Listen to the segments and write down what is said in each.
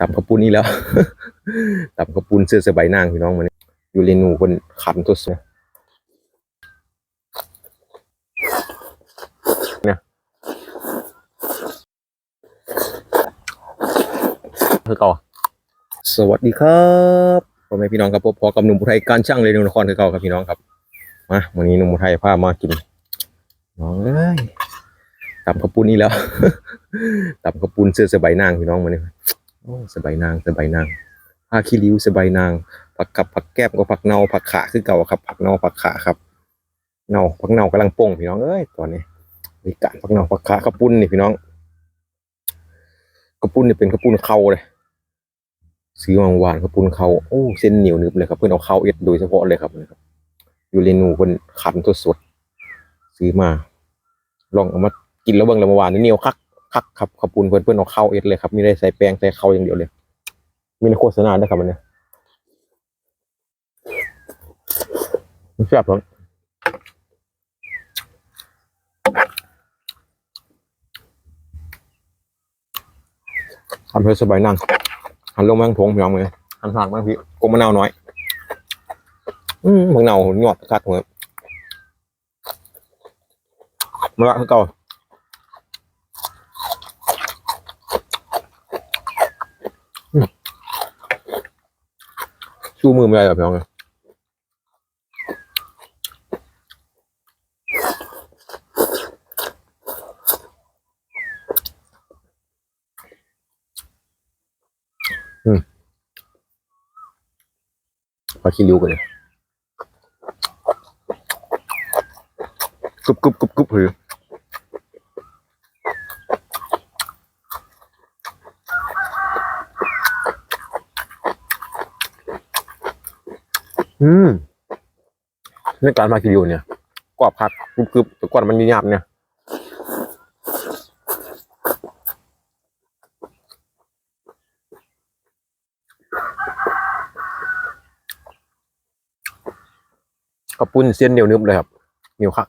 ตับกระปุ้นนี่แล้ว ตับกระปุ้นเสื้อสบายนางพี่น้องมันอยู่เรนูคนขันตัวเสียเนี่ยคือก่อสวัสดีครับพ่อแม่พี่น้องครับพอกับหนุ่มอุทัยการช่างเรนูนครคือเก่าครับพี่น้องครับมาวันนี้หนุ่มอุทัยพามากินน้องเอ้ยตับกระปุ้นนี่แล้ว ตับกระปุ้นเสื้อสบายนางพี่น้องมันนี่ โอ้สบายนางสบายนางผ้าขี้ริ้วสบายนาง ผักกับผักแก้มก็ผักเนาผักขาคือเก่าครับ ผักเนาผักขาครับเนาผักเนากำลังโป่งพี่น้องเอ้ยตอนนี้มีการผักเนาผักขากระปุ้นนี่พี่น้องกระปุ้นนี่เป็นกระปุ้นเข่าเลยซื้อวางวานกระปุ้นเข่าโอ้เส้นเหนียวนึบเลยครับเพื่อนเอาเขาเอ็ดโดยเฉพาะเลยครับนะครับอยู่เรนูคนขันสดสดๆซื้อมา ลองเอามากินแล้วเบิ่งแล้วเมื่อวานนี่เหนียวคัก คักครับขอบคุณเพื่อนเพื่อนเอาเข้าเอ็ดเลยครับมีได้ใส่แป้งใส่เข้าอย่างเดียวเลย มีในโฆษณาด้วยครับมันเนี่ยมันแซ่บครับทำเพื่อสบายนั่งหันลงแมงทงพี่น้องเลยหันหางบางพี่กลมมะนาวน้อย อืมมะนาวหยอดคักเลยมาละเก่า ชู มือไม่ได้หรอพี่น้องเลยอืมพอขี้ริ้วกันเลยกรุบกรุบกรุบกรุบเลย อืมในการมาคิริวเนี่ยกรอบคักกรึบๆแต่ก่อนมันหยาบเนี่ยกระปุ้นเส้นเหนียวนึบเลยครับเหนียวคัก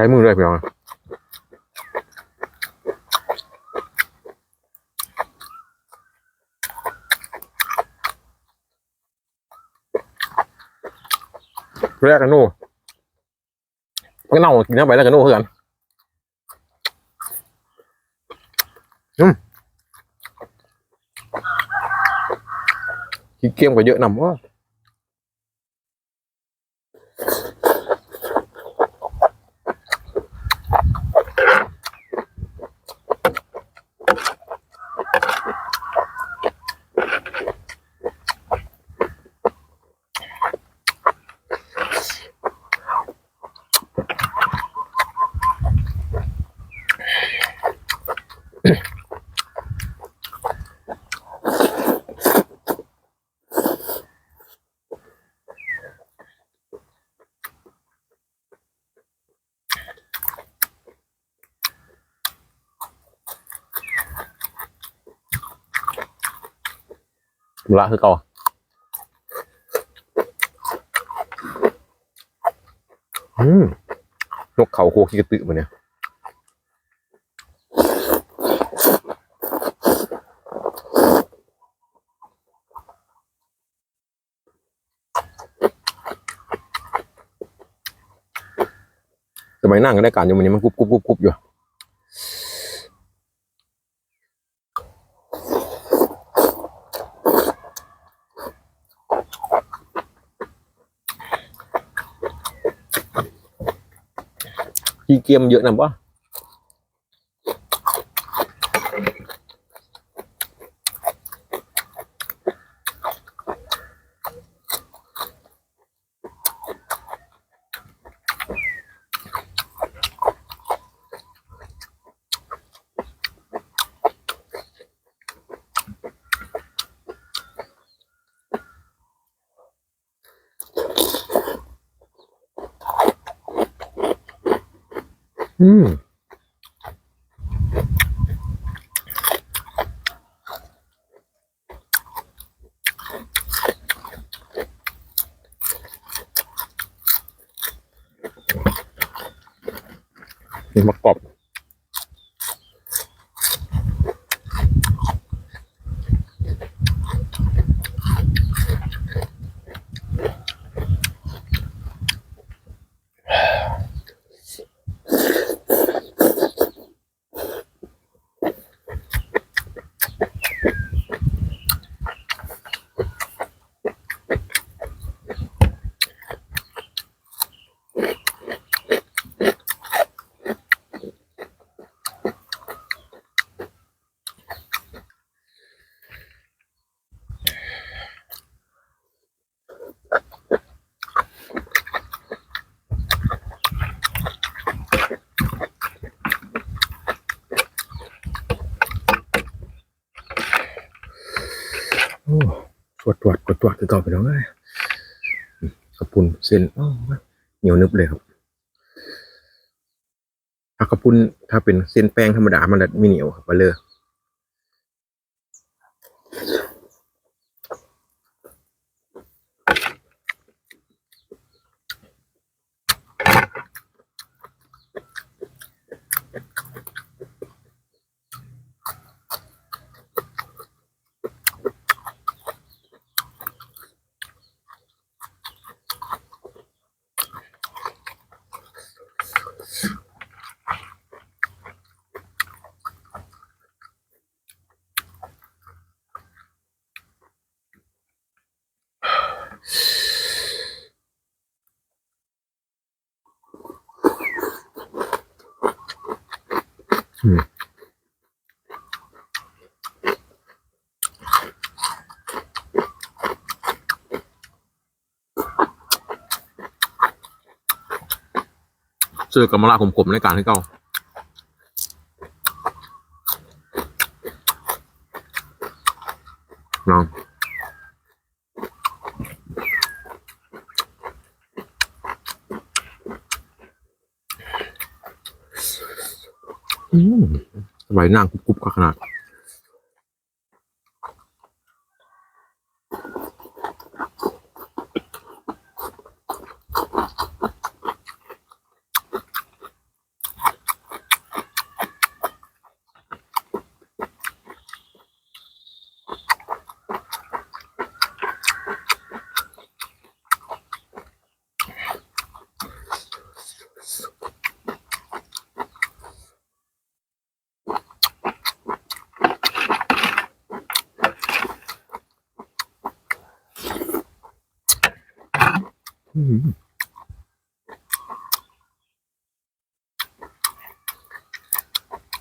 ช้มือเลยพี่น้องแรกกันนู่มันเน่ากินเข้าไปแล้วกันนู่เพื่อนอืมกินเกมก็เยอะนำว่า ละคือเก่าอืมนกเขาโคขี้กระตือมาเนี่ยสมัยนั่งก็ได้การอยู่มันนี้มันกรุบกรุบกรุบกรุบอยู่ ขี้ เกียจเยอะนะป อืมมากรอบ จตรวจตรวจตรวจคือเก่าไปแล้วไงกระปุนเส้นอ้อเหนียวนึบเลยครับถ้ากระปุนถ้าเป็นเส้นแป้งธรรมดามันจะไม่เหนียวครับมาเลย เจอกับมะระขมๆในการให้เก่าน้องอืม ไหวนางกุ๊บกุ๊บขนาด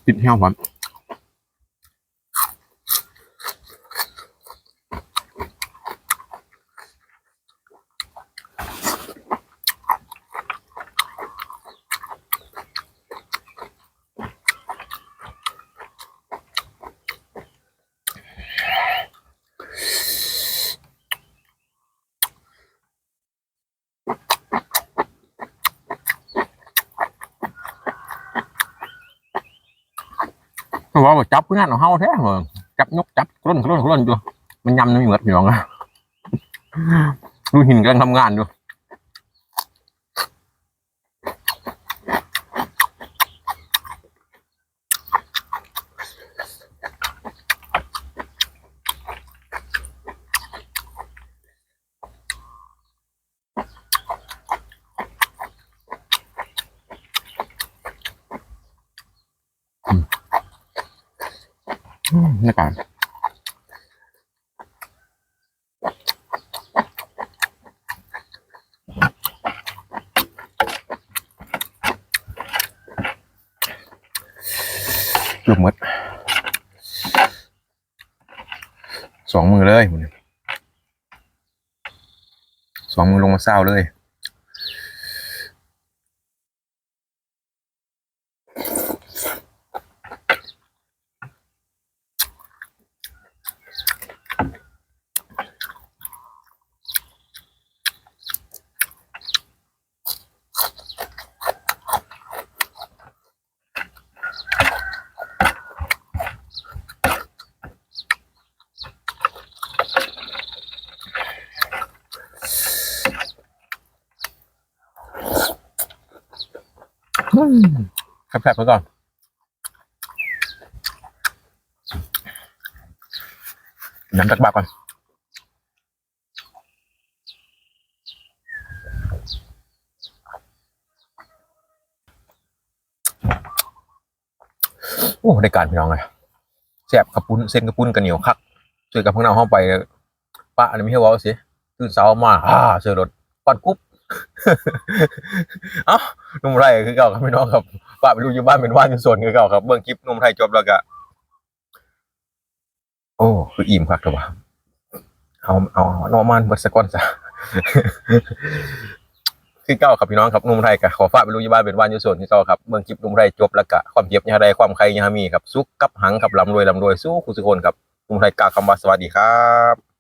ติดแห้วครับเพราน ว่าจับเพื่อนเอาเฮาแท้เหรอจับนกจับกล้นกล้นกล้นอยู่มันยำน้ำมีเหมือดพี่น้องอะดูหินกำลังทำงานอยู่อืมนี่ กันเกือบมดสองมือเลย สองมือลงมาเศร้าเลย แคบๆไปก่อน น้ำจากบาก่อนโอ้ได้การพี่น้องเลยแซ่บกระปุ้นเส้นกระปุ้นกันเหนียวคักเจอกับพวกเราห้องไปป้าอันนี้ไม่ให้ว่าสิตื่นเช้ามาอ่าเจอรถปันกุ๊บ เอ้าหนุ่มไรคือเก่าครับพี่น้องครับป้าไปดูอยู่บ้านเป็นว่านเป็นส่วนคือเก่าครับเบื้องคลิปหนุ่มไทยจบแล้วก็โอ้คืออิ่มครับแต่ว่าเอาเอานอมันเบิดสกอนซะคือเก่าครับพี่น้องครับหนุ่มไทยก็ขอฝากไปดูอยู่บ้านเป็นว่านอยู่ส่วนคือเก่าครับเบื้องคลิปหนุ่มไทยจบแล้วก็ความเจ็บยาใดความใครยามีครับสุขกับหังกับลำรวยลำรวยสู้คุณสุคนครับหนุ่มไทยกล่าวคำว่าสวัสดีครับ